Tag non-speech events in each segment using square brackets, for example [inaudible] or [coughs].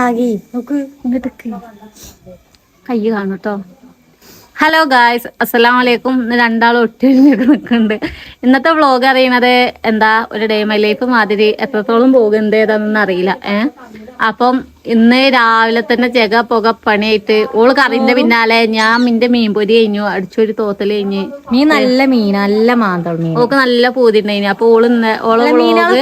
ഉണ്ടാകി നോക്ക് ഇങ്ങോട്ട് കയ്യ് കാണും കേട്ടോ ഹലോ ഗായ്സ് അസ്സലാം വലൈക്കും ഇന്ന് രണ്ടാളും ഒട്ടിട്ട് നിൽക്കുന്നുണ്ട്. ഇന്നത്തെ വ്ളോഗ് അറിയണത് എന്താ? ഒരു ഡേ മൈ ലൈഫ് മാതിരി എത്രത്തോളം ഏതാണെന്ന് അറിയില്ല. ഏ? അപ്പം ഇന്ന് രാവിലെ തന്നെ ചെക പുക പണിയായിട്ട് ഓൾ കറിന്റെ പിന്നാലെ ഞാൻ മിന്റെ മീൻപൊരി കഴിഞ്ഞു. അടിച്ചൊരു തോത്തൽ കഴിഞ്ഞ്. മീൻ നല്ല മീൻ നല്ല മാന്തൾ മീൻ ഓക്ക് നല്ല പൂതിണ്ടായിന് അപ്പൊ ഓൾ ഇന്ന് ഓളെ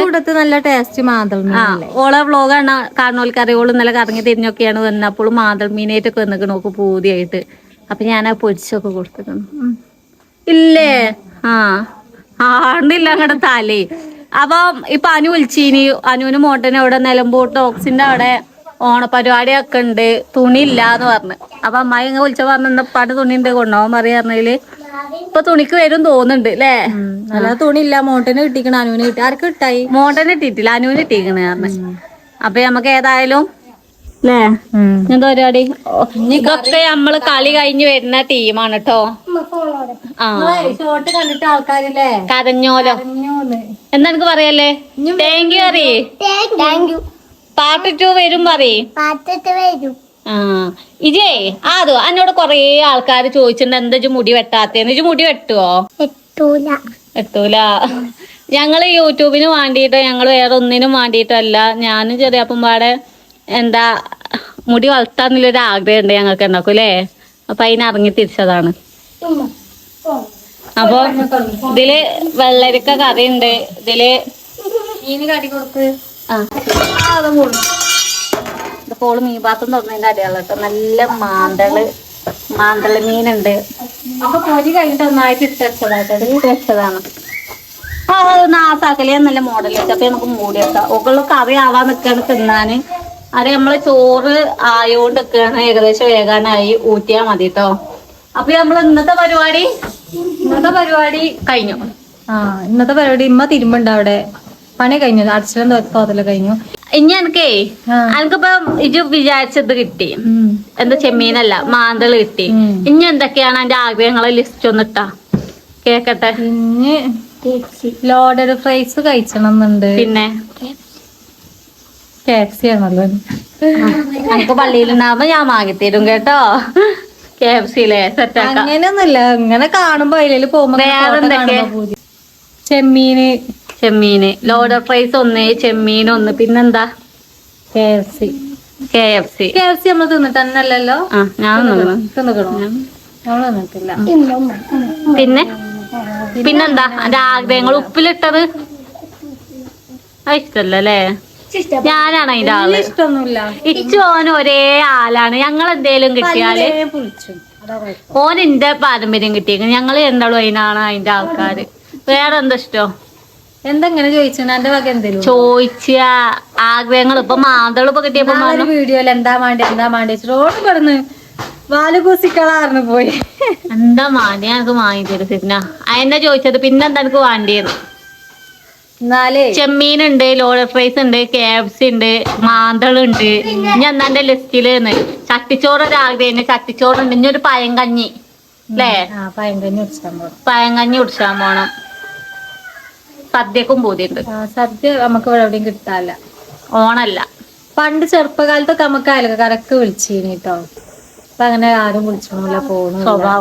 കൂടത്ത് നല്ല ടേസ്റ്റ് മാന്തൾ മീൻ ആ ഓളെ വ്ളോഗ് ആണ് കാണുന്നോൽക്കറിയ ഓൾ ഇന്നലെ കറങ്ങി തിരിഞ്ഞൊക്കെയാണ് വന്നപ്പോൾ മാന്തൾ മീനായിട്ടൊക്കെ വന്നിക്കണ. ഓക്ക് പൂതിയായിട്ട്. അപ്പൊ ഞാൻ ആ പൊരിച്ചൊക്കെ കൊടുത്തിരുന്നു ഉം. ഇല്ലേ? ആ. ആണ്ടില്ല അങ്ങടെ തലേ. അപ്പം ഇപ്പൊ അനു വിളിച്ചീനി. അനുവിന് മോട്ടന് അവിടെ നിലമ്പൂർ ടോക്സിന്റെ അവിടെ ഓണപരിപാടിയൊക്കെ ഉണ്ട്. തുണി ഇല്ല എന്ന് പറഞ്ഞു. അപ്പൊ അമ്മായി ഇങ്ങനെ വിളിച്ച പറഞ്ഞ പാട്ട് തുണി ഉണ്ട് കൊണ്ടുപോകാൻ പറയാ പറഞ്ഞതിൽ ഇപ്പൊ തുണിക്ക് വരും തോന്നുന്നുണ്ട് അല്ലേ നല്ല തുണി ഇല്ല മോട്ടന് കിട്ടിക്കണ അനുവിന് കിട്ടി. ആർക്ക് കിട്ടായി? മോണ്ടനെ കിട്ടിയിട്ടില്ല അനുവിന് ഇട്ടിക്കണ് പറഞ്ഞു. അപ്പൊ നമുക്ക് ഏതായാലും അല്ലേ എന്താ പരിപാടി. ഇതൊക്കെ നമ്മൾ കളി കഴിഞ്ഞ് വരുന്ന ടീമാണ് കേട്ടോ ആ. ഷോട്ട് കണ്ടിട്ട് ആൾക്കാരില്ലേ? കരഞ്ഞോലോ. എന്താ എനിക്ക് പറയല്ലേ? താങ്ക് യു അറി പാർട്ട് ടു വരും പറയും. ആ. ഇജേ അതോ എന്നോട് കൊറേ ആൾക്കാർ ചോദിച്ചിട്ടുണ്ട് എന്താ ഇജ്ജ് മുടി വെട്ടാത്തേന്ന് ഇജ് മുടി വെട്ടുവോ? എത്തൂല ഞങ്ങൾ യൂട്യൂബിന് വേണ്ടിയിട്ടോ ഞങ്ങൾ വേറെ ഒന്നിനും വേണ്ടിയിട്ടല്ല ഞാനും ചെറിയപ്പം പാടെ എന്താ മുടി വളർത്താന്നുള്ളൊരു ആഗ്രഹം ഉണ്ട് ഞങ്ങൾക്ക് ഉണ്ടാക്കും അല്ലേ? അപ്പൊ അതിന് ഇറങ്ങി തിരിച്ചതാണ്. അപ്പൊ ഇതിൽ വെള്ളരിക്ക കറി ഉണ്ട് ഇതിൽ ഇതിപ്പോൾ മീൻ പാത്രം തുറന്നതിന്റെ അടയാളം കേട്ടോ. നല്ല മാന്തൾ മാന്തൾ മീനുണ്ട്. അപ്പൊ പൊരി കഴിഞ്ഞിട്ട് നന്നായിട്ട് ഇത്? വെച്ചതാണ്. ആ നാസാക്കലേ നല്ല മോഡൽ അപ്പൊ നമുക്ക് മൂടി വെക്കാം. ഒക്കെ കറി ആവാൻ നിക്കാണ് തിന്നാന്. അത് നമ്മൾ ചോറ് ആയോണ്ട് നിക്കാണ് ഏകദേശം വേകാനായി ഊറ്റിയാ മതി കേട്ടോ അപ്പൊ നമ്മൾ ഇന്നത്തെ പരിപാടി ഇന്നത്തെ പരിപാടി കഴിഞ്ഞു. ആ ഇന്നത്തെ പരിപാടി ഇമ്മ തിരുമ്പുണ്ട് അവിടെ. പണി കഴിഞ്ഞു അടിച്ചിലും തോത്തൽ കഴിഞ്ഞു. ഇനി എനിക്കേ എനിക്കിപ്പോ ഇത് വിചാരിച്ചത് കിട്ടി. എന്താ ചെമ്മീനല്ല മാന്തൾ കിട്ടി. ഇനി എന്തൊക്കെയാണ് എന്റെ ആഗ്രഹങ്ങളെ ലിസ്റ്റ് ഒന്നിട്ടാ? കേക്കട്ടെ. ഇനി ലോഡഡ് ഫ്രൈസ് കഴിച്ചണം എന്നുണ്ട്. പിന്നെ? ടാക്സി ആണല്ലോ. എനിക്ക് പള്ളിയിലുണ്ടാവുമ്പോ ഞാൻ വാങ്ങിത്തരും കേട്ടോ. കെ എഫ് സിയിലെ സെറ്റാക്കാം. അങ്ങനെയൊന്നുമില്ല. ഇങ്ങനെ കാണുമ്പോ അതിലേൽ പോകുമ്പോ. ചെമ്മീന്. ചെമ്മീന്. ലോഡർ ഫ്രൈസ് ഒന്ന് ചെമ്മീൻ ഒന്ന്. പിന്നെന്താ? K F C K F C K F C നമ്മൾ തിന്നിട്ട് തന്നെയല്ലല്ലോ ആ ഞാൻ നോക്കണം തിന്നിക്കണോ? നമ്മൾ തിന്നിട്ടില്ല. പിന്നെ? പിന്നെന്താ? എന്റെ ആഗ്രഹങ്ങൾ ഉപ്പിലിട്ടത്? അത് ഇഷ്ടല്ലേ ഞാനാണ് അതിന്റെ ആൾ. ഇച്ചു ഓൻ ഒരേ ആളാണ്. ഞങ്ങൾ എന്തേലും കിട്ടിയാൽ. ഓൻ എന്റെ പാരമ്പര്യം കിട്ടിയേക്കും ഞങ്ങൾ രണ്ടാളും അതിനാണ് അതിന്റെ ആൾക്കാര്. വേറെ എന്താ ഇഷ്ടോ? എന്തെങ്ങനെ ചോദിച്ചു എന്റെ വക എന്തേലും ചോദിച്ച ആഗ്രഹങ്ങൾ ഇപ്പൊ മാന്തൾ ഇപ്പൊ കിട്ടിയപ്പോ വീഡിയോ വീഡിയോയിൽ എന്താ വേണ്ടി എന്താ വേണ്ടി റോഡ് കിടന്ന് വാലുകൂസിക്കളാർന്ന് പോയി. എന്താ മാണ്ടി? എനിക്ക് വാങ്ങി തരും സിഗ്ന. അതെന്നാ ചോദിച്ചത്? പിന്നെന്താ എനിക്ക് വേണ്ടിയത്? ചെമ്മീനുണ്ട് ലോഡർ ഫ്രൈസ് ഉണ്ട് കേബ്സ് ഉണ്ട് മാന്തളുണ്ട്. ഇനി എന്താ എന്റെ ലിസ്റ്റിൽ ചട്ടിച്ചോറ് രാവിലെ ചട്ടിച്ചോറുണ്ട്. ഇനി ഒരു പയങ്കഞ്ഞി. അല്ലേ പയങ്കഞ്ഞി കുടിച്ചാൻ പോകും പയങ്കഞ്ഞി കുടിച്ചാൻ പോണം. സദ്യക്കും പൂതിയുണ്ട്. സദ്യ നമുക്ക് ഇവിടെ എവിടെയും കിട്ടാല്ല ഓണല്ല. പണ്ട് ചെറുപ്പകാലത്തൊക്കെ നമുക്ക് അയൽക്കാരൊക്കെ വിളിച്ചിരുന്നു കേട്ടോ അപ്പൊ അങ്ങനെ ആരും വിളിച്ചോണില്ല പോണു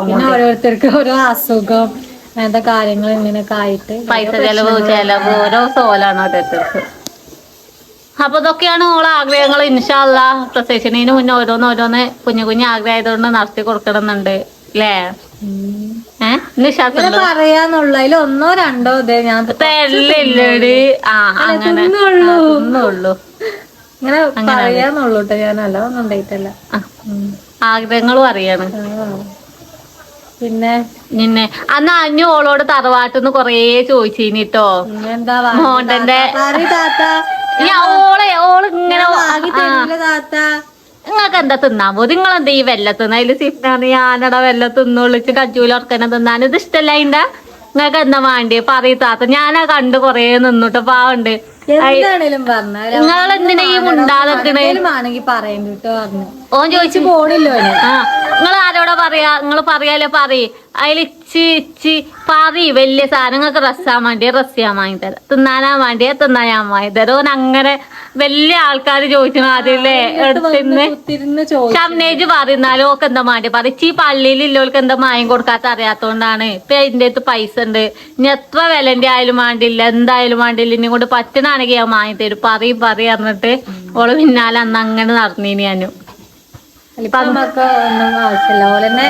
പിന്നെ ഓരോരുത്തർക്ക് ഓരോ അസുഖം. അങ്ങനത്തെ കാര്യങ്ങൾ ഇങ്ങനെയൊക്കെ ആയിട്ട് പൈസ ചെലവ് ചെലവ് ഓരോ സോലാണ് ഓരോരുത്തർക്ക് അപ്പൊ ഇതൊക്കെയാണ് ഓളെ ആഗ്രഹങ്ങൾ ഇൻഷാല്ല പ്രസേഷനീന് മുന്നേ ഓരോന്ന് ഓരോന്ന് കുഞ്ഞു കുഞ്ഞു ആഗ്രഹമായതുകൊണ്ട് നടത്തി കൊടുക്കണമെന്നുണ്ട് അല്ലേ പറയാന്നുള്ള. അതിൽ ഒന്നോ രണ്ടോ ഇതേ ഞാൻ തെല്ലില്ലടി. ആ അങ്ങനെ. തിന്നുള്ളൂ. ഇങ്ങനെ പറയാന്നുള്ളൂട്ടോ ഞാൻ അല്ലാതൊന്നും ഉണ്ടായിട്ടല്ല. ആ, ആഗ്രഹങ്ങളും അറിയാണ്. പിന്നെ? നിന്നെ. അന്ന് അഞ്ഞു ഓളോട് തറവാട്ടെന്ന് കൊറേ ചോദിച്ചിട്ടോ മോണ്ടന്റെ ഓളെ ഓൾ ഇങ്ങനെ നിങ്ങൾക്ക് എന്താ തിന്നാൻ പോകും നിങ്ങൾ എന്താ ഈ വെല്ല തിന്ന? അതിൽ സിഫ്നാണ് ഞാനട വെല്ല തിന്നുള്ളിച്ച് കജൂല ഉറക്കനെ തിന്നാൻ ഇത് ഇഷ്ടല്ല അതിന്റെ നിങ്ങൾക്ക് എന്താ വേണ്ടി പറയത്താത്ത ഞാനാ കണ്ട് കൊറേ നിന്നിട്ട് പാവുണ്ട്. നിങ്ങൾ എന്തിനാ ഈ മുണ്ടാതെക്കണ് ഓൻ ചോദിച്ചു. പോണില്ലോ നിങ്ങൾ ആരോടാ പറയാ? നിങ്ങൾ പറയാലോ പറയ്. അതിൽ ഇച്ചി ഇച്ചി പറയ് വലിയ സാധനങ്ങൾക്ക് ഡ്രസ്സാൻ വേണ്ടിയ ഡ്രസ് ചെയ്യാൻ വാങ്ങി തരാം. തിന്നാനാൻ വേണ്ടിയ തിന്നാൻ ഞാൻ വാങ്ങി തരാം. ഓൻ അങ്ങനെ വലിയ ആൾക്കാർ ചോദിച്ചു ആദ്യമല്ലേ ചമ്മേജ് പറയുന്നാലും ഓക്ക് എന്താ വേണ്ടി പറ ഈ പള്ളിയിൽ ഇല്ലോൾക്ക് എന്താ മായം കൊടുക്കാത്ത അറിയാത്തോണ്ടാണ്. ഇപ്പൊ എന്റെ അടുത്ത് പൈസ ഉണ്ട് ഇനി എത്ര വിലന്റെ ആയാലും വേണ്ടില്ല എന്തായാലും വേണ്ടില്ല ഇനി കൊണ്ട് പറ്റണാണെങ്കിൽ ഞാൻ വാങ്ങി തരും. പറയും പറയും പറഞ്ഞിട്ട് ഓൾ പിന്നാലെ അന്ന് അങ്ങനെ നടന്നീനി ഞാനും. ആവശ്യമില്ല. ഓലെന്നെ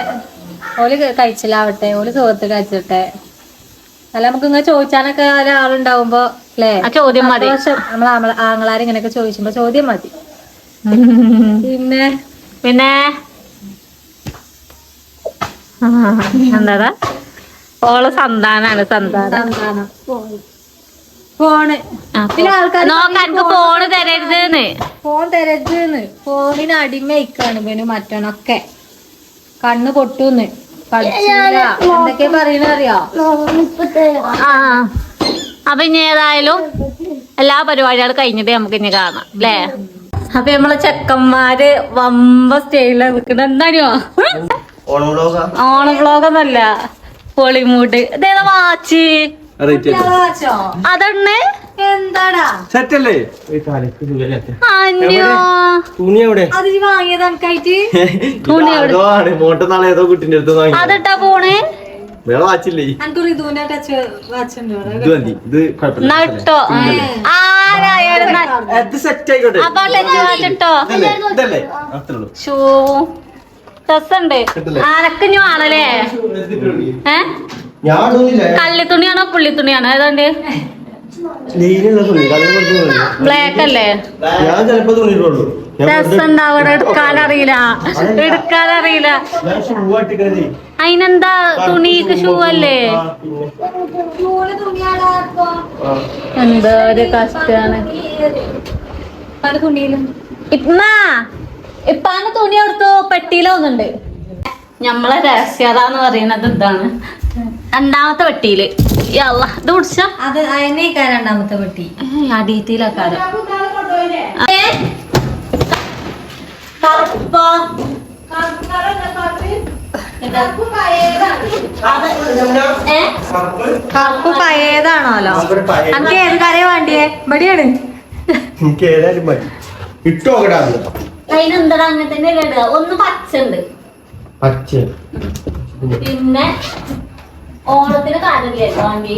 ഓൽ കഴിച്ചില്ലാവട്ടെ ഓൽ സുഖത്ത് കഴിച്ചിട്ടെ. അല്ല നമുക്ക് ഇങ്ങനെ ചോദിച്ചാനൊക്കെ ഒരാളുണ്ടാവുമ്പോ അല്ലേ ചോദ്യം മതി. നമ്മളെ ആങ്ങളാര് ഇങ്ങനെയൊക്കെ ചോദിച്ചുമ്പോ ചോദ്യം മതി. പിന്നെ? പിന്നെ? എന്താ ഓൾ സന്താനാണ് സന്താനം. ഫോണ്. ആ, പിന്നെ ആൾക്കാര് നോക്ക എനിക്ക് ഫോണ് തരരുതെന്ന്. ഫോൺ തരരുത് ഫോണിന് അടിമയിക്കാണ് പിന്നെ മറ്റണൊക്കെ കണ്ണ് പൊട്ടൂന്ന്. പഠിച്ചില്ല എന്തൊക്കെയാ പറയണ അറിയോ ആ. അപ്പൊ ഇനി ഏതായാലും എല്ലാ പരിപാടികളും കഴിഞ്ഞിട്ട് നമുക്ക് ഇനി കാണാം അല്ലേ? അപ്പൊ നമ്മളെ ചെക്കന്മാര് വമ്പ സ്റ്റേയിലാണ് നിൽക്കുന്നത് എന്താണോ ഓണം വ്ലോഗാ? ഓണ വ്ളോഗൊന്നല്ല പൊളിമൂട്ട് ഇതേതാ വാച്ചോ? അതണ്ണേ? എന്താടാ? സെറ്റ് അല്ലേ. അന്യോ. തുണി എവിടെ? മോട്ട നാളെ ഏതോ കുട്ടിന്റെ അടുത്ത് വാങ്ങി അതിട്ടാ പോണേ? വേറെ വാച്ചില്ലേ. ഇത് മതി. ഇത് കുഴപ്പമില്ല. സെറ്റ് ആയിക്കോട്ടെ. ഇതല്ലേ? ഇതല്ലേ? അത്രേ ഉള്ളൂ. ഷൂ രസണ്ട് ആനക്കിഞ്ഞു ആണല്ലേ ഏ? ഞാൻ തുണിയാണോ കള്ളിത്തുണിയാണോ പുള്ളിത്തുണിയാണോ? ഏതാണ്ട്? ബ്ലാക്ക് അല്ലേ? ഞാൻ ചിലപ്പോ തുണി ഇടുള്ളൂ ഞാൻ വെറുതെ- രസണ്ട് അവിടെ എടുക്കാനറിയില്ല. എടുക്കാനറിയില്ല. ഞാൻ ഷൂ ആട്ടിക്കണേ അതിനെന്താ തുണിക്ക് ഷൂ അല്ലേ. എന്താ ഒരു കഷ്ടാണ്? ഇപ്പന്നാ ഇപ്പാന്ന് ഇപ്പ തുണി എടുത്തു പെട്ടിയിലൊന്നുണ്ട് ഞമ്മളെ രഹസ്യതാന്ന് പറയുന്നത് ഇതാണ്. രണ്ടാമത്തെ വെട്ടിയിൽ യല്ല ഇത് കുടിച്ച അത് അതിനേക്കാ രണ്ടാമത്തെ വെട്ടി അടിയത്തിലൊക്കെ കറുപ്പ്. പഴയതാണോലോ നമുക്ക് ഏത് കരയെ വേണ്ടിയേ? ഇവിടെയാണ്. എനിക്ക് ഏതായാലും മതി. ഇട്ടോ അതിനെന്താ അങ്ങനെ തന്നെ ഒന്ന് പച്ച ഉണ്ട് പച്ച. പിന്നെ ഓണത്തിന് വാങ്ങി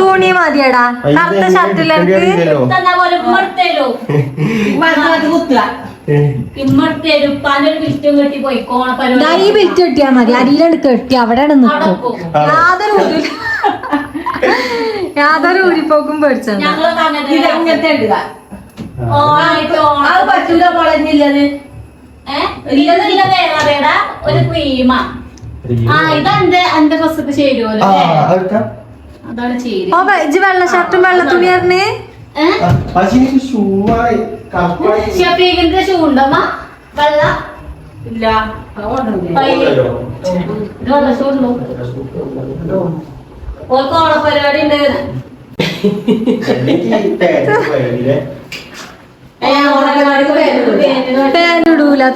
തുണി മതിയടാ. കറുത്ത ഷർട്ടിലേക്ക് ഈ ബിൽറ്റ് കെട്ടിയാ മതി. അരിയിലാണ് കെട്ടി. നിൽക്കും പോകും യാതൊരു യാതൊരു ഊരിപ്പോക്കും പേടിച്ചത് ഒരു ക്രീമാ വെള്ള ഷർട്ടും വെള്ള തുണി ഷഫീഖിന്റെ ഷൂ വെള്ള? ഇല്ല. ഓർക്ക് ഓണപ്പരിപാടി ഉണ്ട്?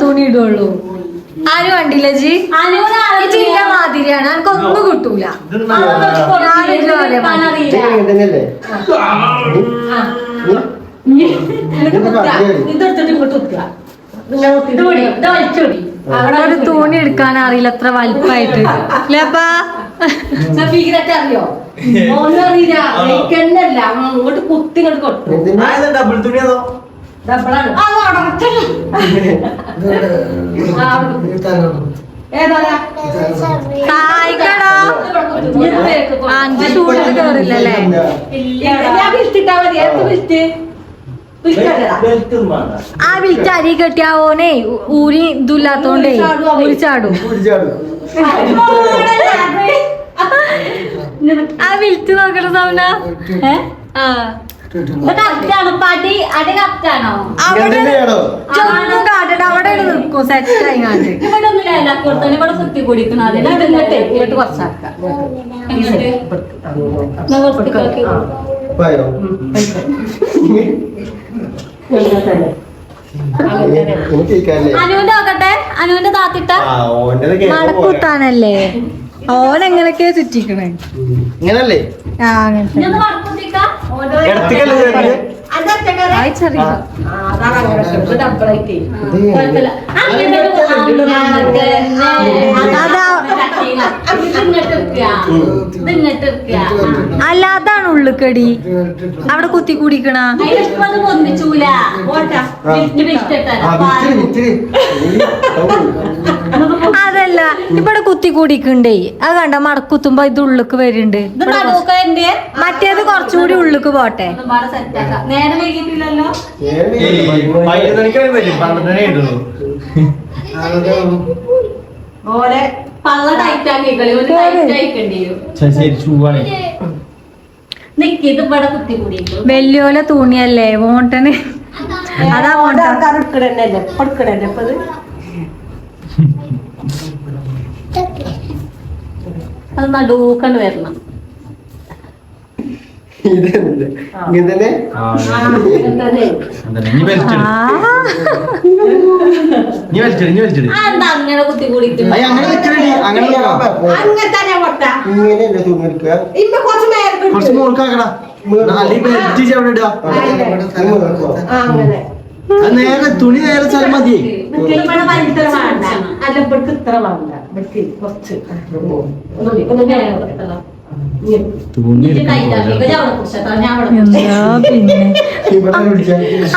തുണി ഇടുള്ളൂ. ആരും കണ്ടില്ല ജി? അനുവിന് മാതിരിയാണ്. എനിക്ക് ഒന്നും കിട്ടൂല. ഒരു തുണി എടുക്കാൻ അറിയില്ല. എത്ര വലിപ്പായിട്ട്. ഇല്ലപ്പാ അറിയോ? [laughs] ഓനും അറിയില്ല. എനിക്കെന്നല്ല അങ്ങോട്ട് കുത്തി ഇങ്ങോട്ട് കൊട്ടു. ഡബിൾ തുണിയാണോ ആ, അഞ്ച് കേറില്ലല്ലേ? വിളിച്ച് വിളിക്കണ്ടടാ ആ വിളിച്ച അരി കെട്ടിയ ഓനെ ഊ- ഊരി ഇതില്ലാത്തോണ്ടേ ഊരി ചാടും. ആ വിളിച്ചു നോക്കണ സൗന. ഏ? ആ. അവിടെ നിൽക്കും സെറ്റ് ആയി കാണ്ട്. ഇവിടെ ഒന്നും ഇലാക്കി കൊടുത്താൽ ഇവിടെ കുത്തി കുടിക്കണം. അതിന് ഇങ്ങോട്ട് ഇങ്ങോട്ട് കുറച്ചാക്കാം. അനുവിന്റെ നോക്കട്ടെ അനുവിന്റെ താത്തിട്ട. മടക്കുത്താനല്ലേ ഓൻ എങ്ങനെയൊക്കെയാ ചുറ്റിക്കണേ? ഇങ്ങനല്ലേ? ആ. അല്ല അതാണ് ഉള്ളുക്കടി. അവിടെ കുത്തി കൂടിക്കണ. അതല്ല ഇവിടെ കുത്തി കൂടിക്കണ്ടേ അത് കണ്ട മടക്കുത്തുമ്പോ ഇത് ഉള്ളുക്ക് വരുന്നുണ്ട്. മറ്റേത് കുറച്ചുകൂടി ഉള്ളുക്ക് പോട്ടെ. ഒരുപാട് തൂണിയല്ലേ നേരെ അതാ ഓലെ പള്ള ടൈറ്റ് ആക്കി ഒരു ടൈറ്റ് ആയിക്കേണ്ടി? വരും തൂണിയല്ലേ വോണ്ടന് അതാ വോണ്ട ആൾക്കാർ എടുക്കണല്ലേ ഇപ്പൊ എടുക്കണല്ലേ ഇപ്പൊ ഇത് അത് നടുക്കണ്ട് വരണം ഇതന്നെ ഇങ്ങനെ തന്നെ എന്താണേ നീ വലിച്ചിട് ആ നീ വലിച്ചിട് നീ വലിച്ചിട് ആ എന്താ അങ്ങനെ കുത്തി കൂടിയിട്ട് അയ്യ അങ്ങനെ നിൽക്കണേ അങ്ങനെ നിൽക്കാം. നടുക്കണ്ട് വരണം. കുറച്ച് മോൾക്കാക്കടാ അത് നേരെ തുണി നേരെ മതി അല്ല ഇത്ര വേണ്ട. ഇവിടേക്ക് കുറച്ച് [laughs]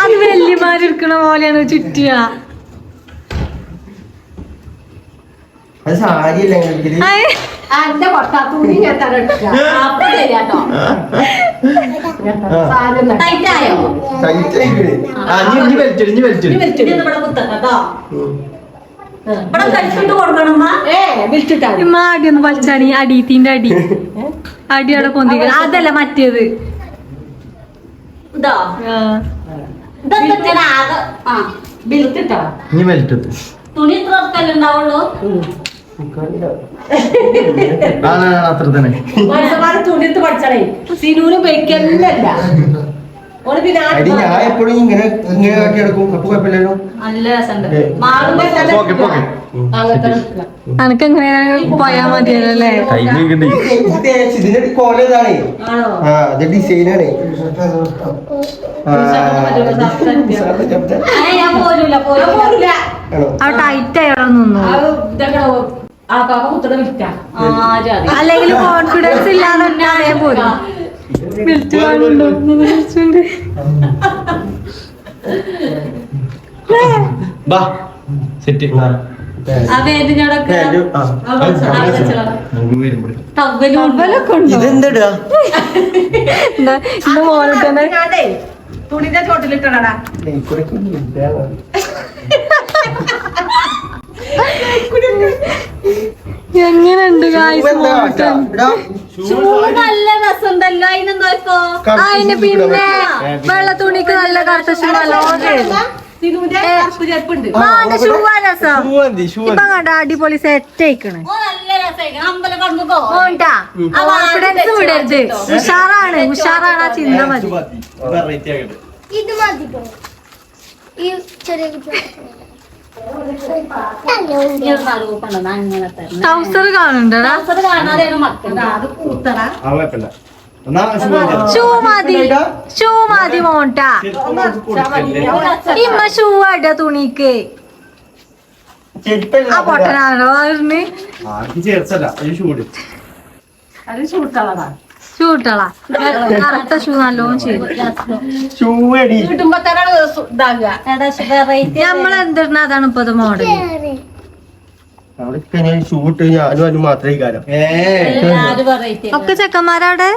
അത് വല്യമാരിക്കണ പോലെയാണ് ചുറ്റുക. അത് സാരിയല്ല എങ്കിൽ അയ്, അന്റെ പൊട്ട തുണി ഞാൻ തന്നെ എടുക്കുക അപ്പൊ ശരിയാട്ടോ സാധനം തന്നെ. ടൈറ്റ് ആയോ? ആ നീ നീ വലിച്ചിട് നീ വലിച്ചിട്. ഇനി ഇത് ഇവിടെ കുത്തട്ടോ ഇവിടെ കഴിച്ചിട്ട് കൊടുക്കണം അടി ഒന്ന് വലിച്ചാടി അടീത്തിന്റെ അടി. അടി അവിടെ പൊന്തിക്കണം അതല്ല മറ്റേത്. ഇതോ. തുണി ഉണ്ടാവുള്ളൂ? അത്ര തന്നെ പഠിച്ചണേ. അടി ഞാൻ എപ്പോഴും ഇങ്ങനെ ഇങ്ങനെ കാട്ടി എടുക്കും. അപ്പൊ കുഴപ്പമില്ലല്ലോ. അനക്ക് എങ്ങനെ പോയാ മതിയല്ലോ ഇതിന്റെ കോല ഇതാണ്. ആണോ? ആ ഇത് ഡിസൈനാണ് ടൈറ്റ് ആയി നിന്നു. അല്ലെങ്കിൽ കോൺഫിഡൻസ് ഇല്ലാതെ പോലും വിളിച്ചു കാണുന്നുണ്ടോ വിളിച്ചുണ്ട്. ബാ. സെറ്റ് ഇതെന്താ മോനെ തുണിന്റെ ചോട്ടിലിട്ടടാ എങ്ങനെയുണ്ട് നല്ല രസമുണ്ടല്ലോ. അതിനെന്തോ നോക്കോ അതിന് പിന്നെ വെള്ള തുണിക്ക് നല്ല കണ്ട അടിപൊളി സെറ്റ് ആയിക്കണ്. കോൺഫിഡൻസ് വിടരുത് ഉഷാറാണ് ഉഷാറാണ് ആ ചിന്ത മതി. ഇത് മതി ഈ ചെറിയ കുട്ടികൾ ട്രൗസർ കാണുന്നുണ്ടടാ ഷൂ മതി. ഷൂ മതി ഇമ്മ ഷൂ അട തുണിക്ക്. ആ പൊട്ടനാണോ പറഞ്ഞ് അത് ചൂട്ടളടാ ഷൂ ഇട്ടളാ കറുത്ത ഷൂ നല്ലോണം ചെയ്തു കിട്ടുമ്പോ തന്നെ നമ്മൾ എന്തിടുന്ന അതാണ് ഇപ്പൊ മോഡൽ ഒക്കെ ചെക്കന്മാരവിടെ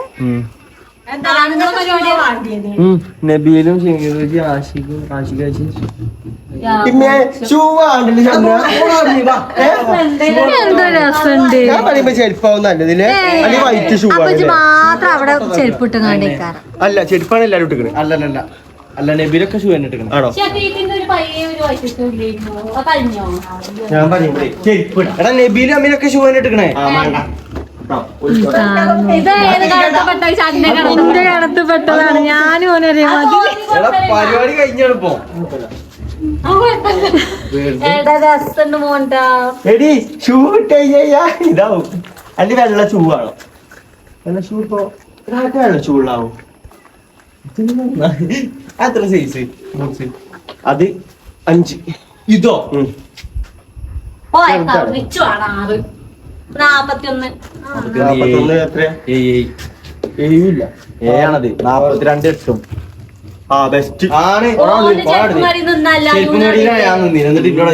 പരിപാടിയാ. നബീലും ആഷിഖും ആഷിഖ് പിന്നെ ഞാൻ പറയുമ്പോ ചെരുപ്പാവും നല്ലതിൽ. അല്ലെങ്കിൽ വൈറ്റ് ഷൂ അല്ല ചെരുപ്പാണ് എല്ലാരും ഇട്ടിക്കണേ. അല്ലല്ല അല്ല നബീലൊക്കെ ഷൂ തന്നെ ഇട്ടിക്കണേ. ആണോ? ഞാൻ പറയുമ്പോ ചെരുപ്പ് എടാ നബീലും അമ്മയിലൊക്കെ ഷൂ തന്നെ ഇട്ടിക്കണേ. ഇത് ഏത് കാലത്തപ്പെട്ട ചാട്ടിനെ എന്റെ കണത്ത് പെട്ടതാണ് ഞാനും ഓനൊരേ പരിപാടി കഴിഞ്ഞാണ് ഇപ്പൊ. എടാ ഷൂ ഇട്ട് കഴിഞ്ഞാ ഇതാവും. അല്ലെ വെള്ള ഷൂ ആണോ വെള്ള ഷൂ ഇപ്പൊ ഒരാൾക്ക് വെള്ള ഷൂ ഉള്ളാവും അത്ര സൈസ് അത് അഞ്ച്. ഇതോ? റിച്ചു ആണ് ആറ്. നാപ്പത്തിയൊന്ന്. നാപ്പത്തൊന്ന് എത്രയാ ഏഴില്ല ഏഴാണത് നാപ്പത്തിരണ്ട് എട്ടും. ആ ബെസ്റ്റ് ആണ്. ഞാൻ നിന്നില്ല എന്നിട്ട് ഇവിടെ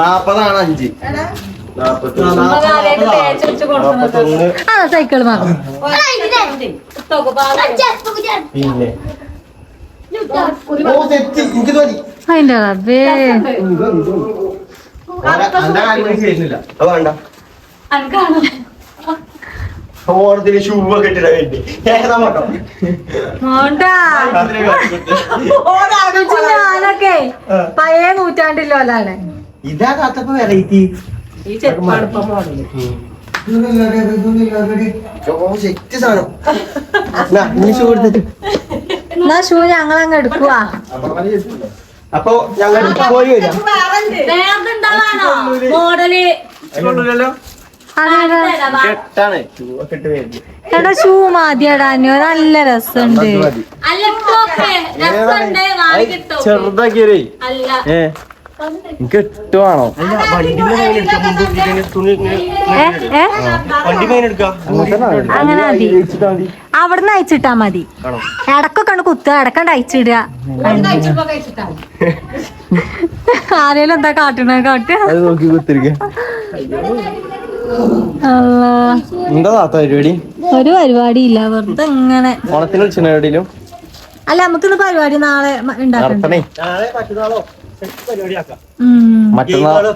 നാപ്പതാണ് അഞ്ച്. സൈക്കിൾ മാത്രം പിന്നെ. അതിന്റെ വേണ്ട. ഓണത്തിന് ഷൂ ഒക്കെ വേണ്ടി. ഏതാ ഞാനൊക്കെ പഴയ നൂറ്റാണ്ടില്ലോലാണ് ഇതാ കാത്തപ്പോ വെറൈറ്റി ഈ മോഡൽ. എന്നാ ഷൂ ഞങ്ങളങ്ങ് എടുക്കുവാ. അപ്പൊ ഞങ്ങൾ പോയി വരാം. ഉണ്ടാവാണോ മോഡൽ. എടാ ഷൂ മതിയടാനോ നല്ല രസമുണ്ട്. ചെറുതാക്കിയേ അല്ല എടുക്കാം അങ്ങനെ മതി. അവിടുന്ന് അയച്ചിട്ടാ മതി. ഇടക്കൊക്കെ ഉണ്ട് കുത്തുക ഇടക്കണ്ട് അയച്ചിടുക. ആരേലും എന്താ കാട്ടണ കാട്ടുക. എന്താ താത്ത പരിപാടി? ഒരു പരിപാടി ഇല്ല വെറുതെ ഇങ്ങനെ. ഓണത്തിന് അല്ല നമുക്കിന്ന് പരിപാടി നാളെ മ- മറ്റന്നാൾ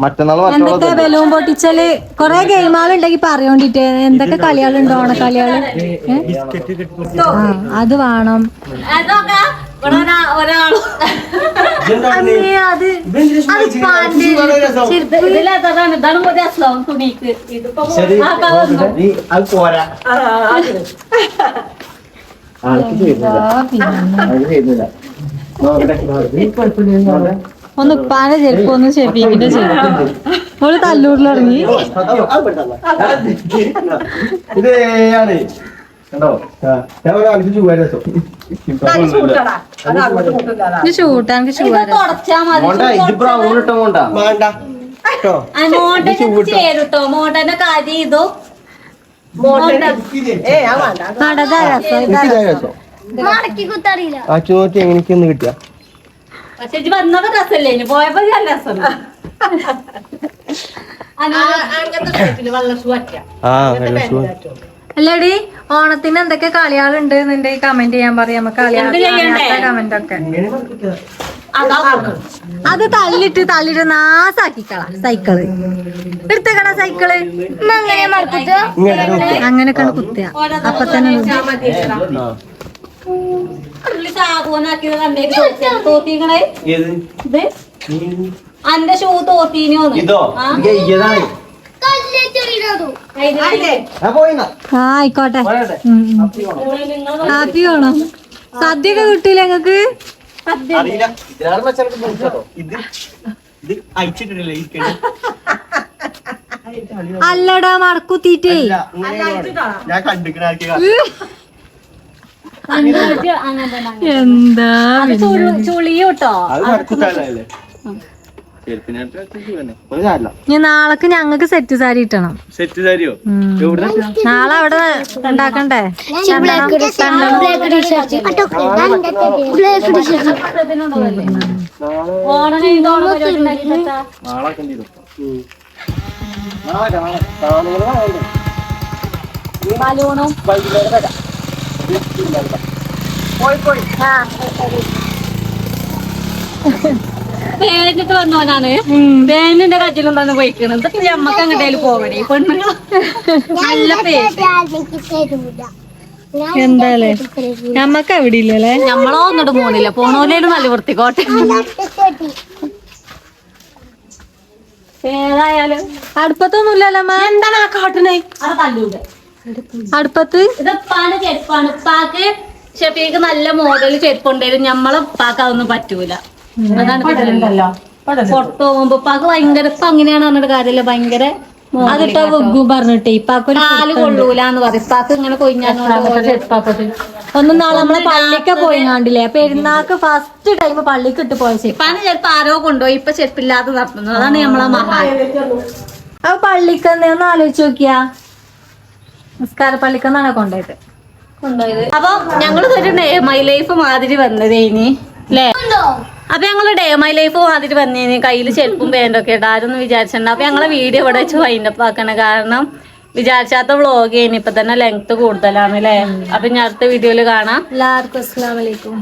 മറ്റന്നാൾ എന്തൊക്കെ ബലൂൺ പൊട്ടിച്ചാൽ കൊറേ ഗെയിമുകൾ ഉണ്ടെങ്കിൽ പറയോണ്ടിട്ട് എന്തൊക്കെ കളികളുണ്ട് ഓണക്കളികൾ? അത് വേണം. ആൾക്ക് ചെയ്യുന്നില്ല. ഒന്ന് ഉപ്പാനെ ചെരുപ്പ് ഒന്ന് ഷെഫീഖിന്റെ ചെരുപ്പ്. ഒരു തല്ലൂരിലിറങ്ങി. ഇറങ്ങി കണ്ടോ? ഞാൻ ഒരാൾക്ക് ചൂടാ രസം നല്ല ചൂടാടാ. കാര്യം. രസം ആ ചോറ്റ് എനിക്കൊന്ന് കിട്ടിയ. പക്ഷെ വന്നത് രസല്ലേ? പോയപ്പോ ഞാൻ രസം. [coughs] അല്ലടി ഓണത്തിന് എന്തൊക്കെ കളിയാളുണ്ട് നിന്റെ ഈ കമന്റ് ചെയ്യാൻ പറയാം കമന്റ് ഒക്കെ. അതാ അത് തള്ളിട്ട് തള്ളിട്ട് നാസാക്കിക്കളാ. സൈക്കിൾ. എടുത്തേക്കണ സൈക്കിൾ. അങ്ങനെ അങ്ങനെ കണ്ട് കുത്തുക. അപ്പൊ തന്നെ ആ ഷൂ ആ. ആയിക്കോട്ടെ. ഹാപ്പി വേണം. സദ്യ ഒക്കെ കിട്ടൂല ഞങ്ങക്ക്? അല്ലടാ മടക്കുത്തിട്ടേ. ഞാൻ കണ്ടിക്കണ ആർക്കെ അഞ്ച് അങ്ങനെ തന്നെ അങ്ങനെ. എന്താ ഇനി നാളക്ക് ഞങ്ങക്ക് സെറ്റ് സാരി ഇട്ടണം. സെറ്റ് സാരിയോ? നാളെ അവിടെ ഉണ്ടാക്കണ്ടേ? ബ്ലാക്ക് ബലൂണും പേരിട്ട് വന്നോനാണ് പേനിന്റെ കജ്ജിലും തന്നെ പോയിക്കണം? ഇതൊക്കെ ഞമ്മക്ക് അങ്ങോട്ടേലും പോകണേ പെണ്ണുങ്ങൾ നല്ല പേര് എന്താല്ലേ ഞമ്മക്ക് എവിടെ ഇല്ലല്ലേ? ഞമ്മളോ ഒന്നിട്ട് പോണില്ല. പോണോലേലും നല്ല വൃത്തിക്കോട്ടെ ഏതായാലും അടുപ്പത്തൊന്നുമില്ലല്ലോ എന്താണ് ആ കാട്ടിനെ? അത് തല്ലൂടെ. അടുപ്പത്ത്? ഇതപ്പാണ് ചെരുപ്പാണ്? ഉപ്പാക്ക് ഷെഫീക്ക് നല്ല മോഡൽ ചെരുപ്പുണ്ടായിരുന്നു ഞമ്മളെ ഉപ്പാക്ക് അതൊന്നും പറ്റൂല. അതാണ് പുറത്ത് പോകുമ്പോ ഉപ്പാക്ക് ഭയങ്കര ഇപ്പൊ അങ്ങനെയാണ് പറഞ്ഞിട്ട് കാര്യമില്ല. ഭയങ്കര അതിട്ടാ വെഗു പറഞ്ഞിട്ട്. ഇപ്പാക്ക് കാൽ കൊള്ളൂലെന്ന് പറയും. ഇപ്പാക്ക് ഇങ്ങനെ കൊഞ്ഞാന്നോണ്ട് ഒന്നും നാളെ നമ്മളെ പള്ളിക്ക് പോയി കണ്ടില്ലേ പെരുന്നാക്ക് ഫസ്റ്റ് ടൈം പള്ളിക്ക് ഇട്ട് പോയ ചെപ്പാണ് ചിലപ്പോ ആരോ കൊണ്ടുപോയി. ഇപ്പൊ ചെരുപ്പില്ലാതെ നടത്തുന്നത്. അതാണ് നമ്മളെ മഹാൻ അപ്പൊ പള്ളിക്ക് ഒന്ന് ആലോചിച്ച് നോക്കിയാ? നിസ്കാര പള്ളിക്കെന്നാണ് കൊണ്ടുപോയത്. കൊണ്ടുപോയത്. അപ്പൊ ഞങ്ങൾ ഒരു ഡേ മൈ ലൈഫ് മാതിരി വന്നത് ഇനി അല്ലേ അപ്പൊ ഞങ്ങൾ ഡേ മൈ ലൈഫ് മാതിരി വന്നേനി കയ്യിൽ ചെരുപ്പും പേന്റൊക്കെ ഇട്ട് ആരും വിചാരിച്ചിട്ടുണ്ട് അപ്പൊ ഞങ്ങളെ വീഡിയോ ഇവിടെ വെച്ച് വൈൻഡപ്പ് ആക്കണം കാരണം വിചാരിച്ചാത്ത വ്ളോഗ് ഇനി ഇപ്പൊ തന്നെ ലെങ്ത് കൂടുതലാണ് അല്ലേ അപ്പൊ ഞാൻ അടുത്ത വീഡിയോയിൽ കാണാം. എല്ലാവർക്കും അസ്സലാമലൈക്കും